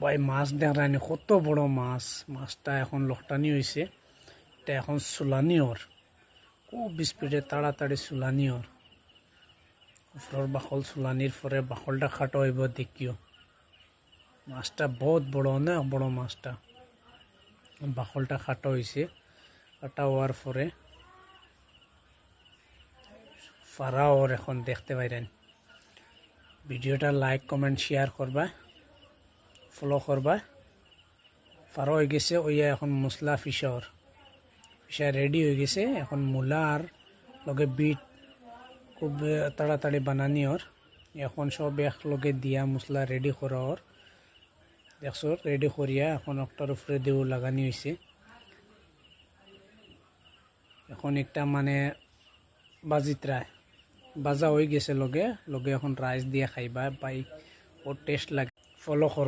ভাই, মাছ দেখানি কত বড় মাছ? মাছটা এখন লকটানি হয়েছে এটা এখন সুলানি ওর খুব স্পিডে তাড়াতাড়ি সুলানি ওর উপরের বাকল সুলানির পরে বাকলটা খাটো হইব দেখিও। মাছটা বহুত বড়, অনেক বড় মাছটা। বাকলটা খাটো হয়েছে কাটা হওয়ার পরে ফারা ওর এখন দেখতে পাইরেন ভিডিওটা লাইক কমেন্ট শেয়ার করবা ফলো করবা ফারো হয়ে গেছে, ওইয়া এখন মশলা ফিশর ফিশা রেডি হয়ে গেছে, এখন মূলা লগে বিট, খুব তাড়াতাড়ি বানানি ওর এখন সব একলগে দিয়া মশলা রেডি করা ওর দেখছ রেডি করিয়া এখন একটার উপরে দেউ লাগানি হয়েছে এখন একটা মানে বাজিত রায় বাজা হয়ে গেছে লগে লগে এখন রাইস দিয়ে খাইবা, পাই ও টেস্ট লাগে। ফলো কর